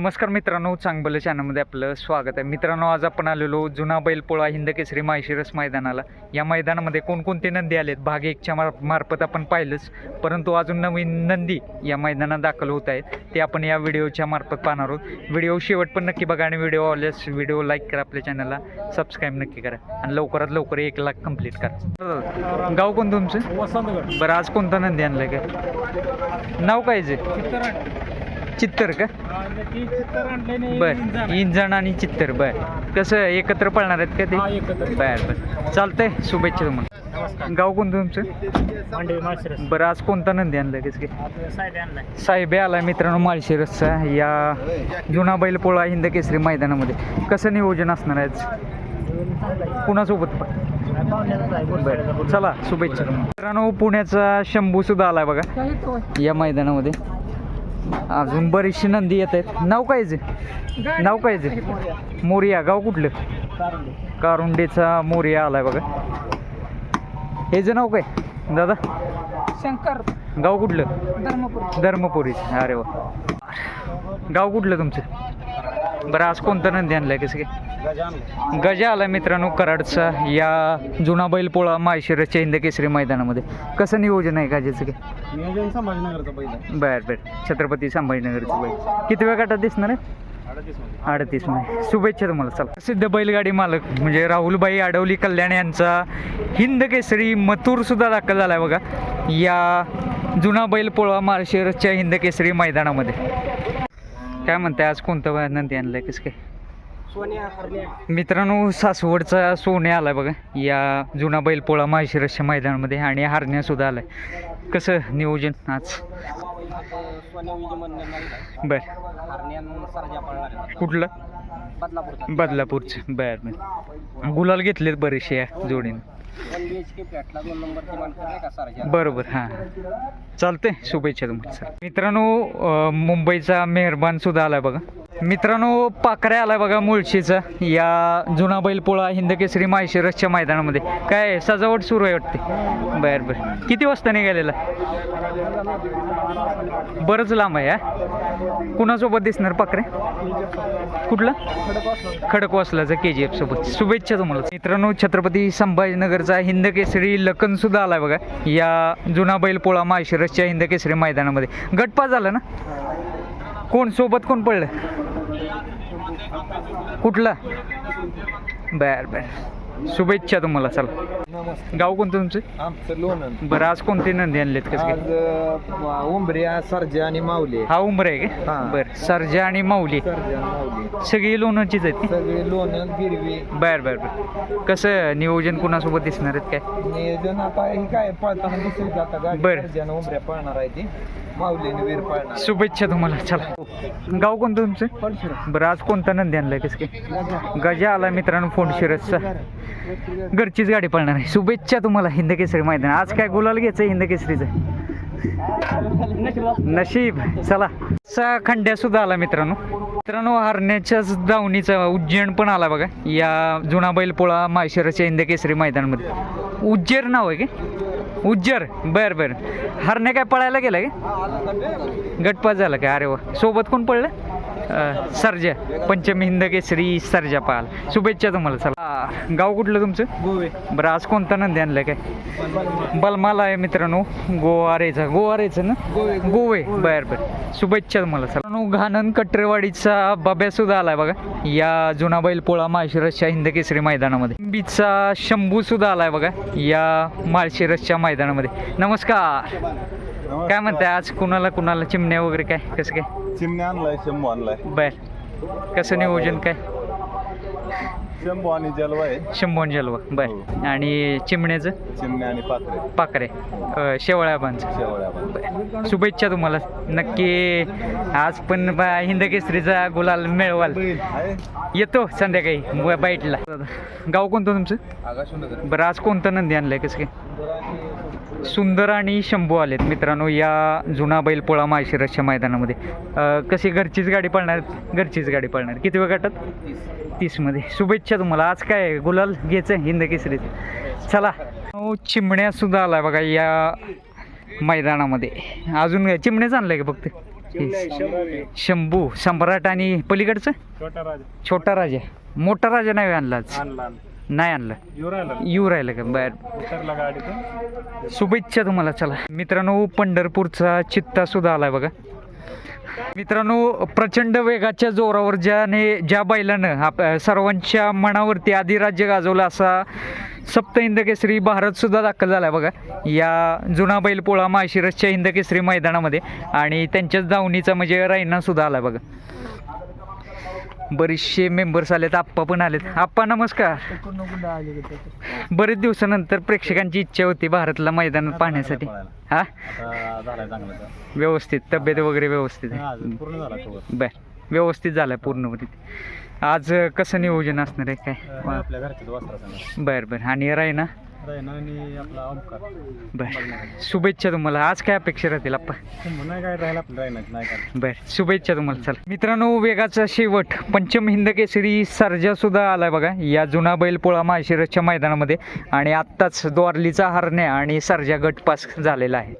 नमस्कार मित्रांनो चांगलं चॅनलमध्ये आपलं स्वागत आहे. मित्रांनो आज आपण आलेलो जुना बैलपोळा हिंद केसरी माहिशिरस मैदानाला. या मैदानामध्ये कोणकोणते नंदी आलेत? भाग एकच्या मार मार्फत आपण पाहिलंच. परंतु अजून नवीन नंदी या मैदानात दाखल होत आहेत. ते आपण या व्हिडिओच्या मार्फत पाहणार आहोत. व्हिडिओ शेवट पण नक्की बघा आणि व्हिडिओ आवडल्यास व्हिडिओ लाईक करा आपल्या चॅनलला सबस्क्राईब नक्की करा. आणि लवकरात लवकर एक लाख कंप्लीट करा. गाव कोण तुमचं? बरं आज कोणता नंदी आणलं काय नाव काय जे? चित्तर का? बर इंजण आणि चित्तर बर. कसं एकत्र पळणार आहेत का ते? हा, एकत्र. बर बर. चालतंय शुभेच्छा तुम्हाला. नमस्कार. गाव कोणतं तुमचं? बरं आज कोणता नंदी आणलं कसं काय साहेब आला मित्रांनो माळशिरसचा या जुना बैलपोळा हिंद केसरी मैदानामध्ये. कसं नियोजन असणार आहे कुणासोबत? बरं चला शुभेच्छा मित्रांनो पुण्याचा शंभू सुद्धा आलाय बघा. या मैदानामध्ये. अजून बरीचशी नंदी येत आहेत. नाव काय जे? नाव काय जे? मोरिया. गाव कुठलं? कारुंडेचा मोरिया आलाय बघा. हे जे नाव काय? दादा? शंकर. गाव कुठलं? धर्मपूर. धर्मपुरी. अरे वा. गाव कुठलं तुमचं? बरं आज कोणतं नंदी आणलंय? कसं काय? गजा आला मित्रांनो कराडचा या जुना बैलपोळा माळशिरसच्या हिंद केसरी मैदानामध्ये. कसं नियोजन आहे गाजेचं काय? नियोजन संभाजीनगरचं पहिलं बर बर. छत्रपती संभाजीनगरचं बैल. किती वेळ गटात दिसणार आहे? अडतीसमध्ये. शुभेच्छा तुम्हाला चला. प्रसिद्ध बैलगाडी मालक म्हणजे राहुलबाई आडवली कल्याण यांचा हिंद केसरी मथुर सुद्धा दाखल झालाय बघा. या जुना बैलपोळा माळशिरसच्या हिंद केसरी मैदानामध्ये. काय म्हणताय आज कोणतं नंदी आणलंय कसं काय? मित्रांनो सासवडचा सोने आलाय बघा. या जुना बैलपोळा माळशिरसच्या मैदानामध्ये आणि हारण्या सुद्धा आलाय. कसं नियोजन आज? मंदिर बर. कुठलं? बदलापूरचा. बर बर. गुलाल घेतलेत बरेचसे या जोडीनं. बरोबर हां. चालतंय शुभेच्छा तुम्हाला मित्रांनो मुंबईचा मेहरबान सुद्धा आलाय बघा. मित्रांनो पाकऱ्या आलाय बघा मुळशीचा. या जुना बैलपोळा हिंदकेसरी माहेशिरसच्या मैदानामध्ये. काय सजावट सुरू आहे वाटते? बर बर. किती वाजता निघालेला? बरंच लांब आहे हा? कुणासोबत दिसणार पाकरे कुठला? खडकवासलाचा के जी एफ सोबत. शुभेच्छा तुम्हाला. मित्रांनो छत्रपती संभाजीनगरचा हिंदकेसरी लखन सुद्धा आलाय बघा. या जुना बैलपोळा माळशिरसच्या हिंदकेसरी मैदानामध्ये. गटपा झाला ना? कोण सोबत कोण पडलं? कुठला? बर बर. शुभेच्छा तुम्हाला चला. नमस्कार. गाव कोणतं तुमचं? आमचं लोणन बरं आज कोणते नंदी आणलेत कसं काय आज उंबऱ्या सरजा आणि माऊली हा उंबर आहे का? हां. बरं सरजा आणि माऊली. सरजा माऊली सगळी लोणांचीच आहेत का? सगळे लोणन गिरवी. बर बर बर. कसं नियोजन कुणासोबत दिसणार आहेत काय? नियोजन आता ही काय पळताना आता गाडी बरं. उंबऱ्या पळणार आहे ती. माऊलीने वीर पळणार. शुभेच्छा तुम्हाला. चला. गाव कोणतं तुमचं? बरं आज कोणता नंदी आणलाय कसं काय? गजा आला मित्रांनो फोन शिरसचा घरचीच गाडी पळणार आहे. शुभेच्छा तुम्हाला हिंद केसरी मैदान. आज काय गुलाल घ्यायचं हिंद केसरीचं? नशीब. चला. सा खंड्या सुद्धा आला मित्रांनो. मित्रांनो हरण्याच्याच दावणीचा उज्जैन पण आला बघा. या जुना बैलपोळा माळशिरसच्या हिंद केसरी मैदानामध्ये. उज्जैर नाव आहे का? उज्जर. बर बर. हरण्या काय पळायला गेला का? गटपास झाला का अरे वा. सोबत कोण पडलं सर्जा. पंचमी हिंद केसरी सर्जा पाल शुभेच्छा तुम्हाला चला. गाव कुठलं तुमचं? गोवे. बरं आज कोणता नंदी आणलाय काय? बलमाला आहे मित्रांनो. गोवारेचा गोवारेचं ना? गोवे. बर बर. शुभेच्छा तुम्हाला मित्रांनो घाणन कटरेवाडीचा बाब्या सुद्धा आलाय बघा. या जुना बैलपोळा माळशिरसच्या हिंद केसरी मैदानामध्ये. बीचा शंभू सुद्धा आलाय बघा या माळशिरसच्या मैदानामध्ये. नमस्कार. काय म्हणताय आज कुणाला कुणाला चिमण्या वगैरे काय? कसं काय? चिमण्या आणलाय शंभू आणलाय. बर. कसं नियोजन काय? शंभू आणि जलवा आहे. शंभू आणि जलवा. बर. आणि चिमण्याचं? चिमण्या आणि पात्रे पाकरे अ, शेवळ्या शुभेच्छा तुम्हाला. नक्की आज पण बा- हिंद केसरीचा गुलाल मिळवाल. आहे. येतो संध्याकाळी बाईटला. गाव कोणतं तुमचं? बरं आज कोणतं नंदी आणलंय? कसं काय? सुंदर आणि शंभू आलेत मित्रांनो या जुना बैलपोळा माळशिरसच्या मैदानामध्ये. कशी घरचीच गाडी पळणार? घरचीच गाडी पळणार. किती वेळ गटात? तीसमध्ये शुभेच्छा तुम्हाला. आज काय गुलाल घ्यायचं? हिंद केसरीत चला. चिमण्या सुद्धा आलाय बघा या मैदानामध्ये. अजून चिमण्याच आणलंय का फक्त? शंभू. सम्राट आणि पलीकडचं? छोटा राजा. छोटा राजा. मोठा राजा नाही आणला आज? आणला. नाही आणलं. येऊ राहिला येऊ राहिलं का? बर. उतरला गाडीतून? शुभेच्छा तुम्हाला. चला. मित्रांनो पंढरपूरचा चित्ता सुद्धा आलाय बघा. मित्रांनो प्रचंड वेगाच्या जोरावर ज्याने ज्या बैलानं आप सर्वांच्या मनावरती अधिराज्य गाजवलं असा सप्त हिंद केसरी भारत सुद्धा दाखल झालाय बघा. या जुना बैल पोळा माशिरसच्या हिंद केसरी मैदानामध्ये आणि त्यांच्याच धावणीचा म्हणजे रायना सुद्धा आलाय बघा. बरेचसे मेंबर्स आलेत आप्पा पण आलेत. आप्पा नमस्कार. बरेच दिवसानंतर प्रेक्षकांची इच्छा होती भारतला मैदानात पाहण्यासाठी. हा? व्यवस्थित. तब्येत वगैरे व्यवस्थित आहे. बर. व्यवस्थित झालाय पूर्णपणे. आज कसं नियोजन असणार आहे काय? बर बर. आणि रायना? रायना आणि आपला ओमकार. बर. शुभेच्छा तुम्हाला. आज काय अपेक्षा राहतील आप्पा? नाही काय राहिला आपलं रायना नाही काय बर. शुभेच्छा तुम्हाला. चला. मित्रांनो वेगाचा शेवट. पंचम हिंद केसरी सर्जा सुद्धा आलाय बघा. या जुना बैलपोळा माशिरसच्या मैदानामध्ये. आणि आत्ताच द्वारलीचा हरण्या आणि सर्जा गट पास झालेला आहे.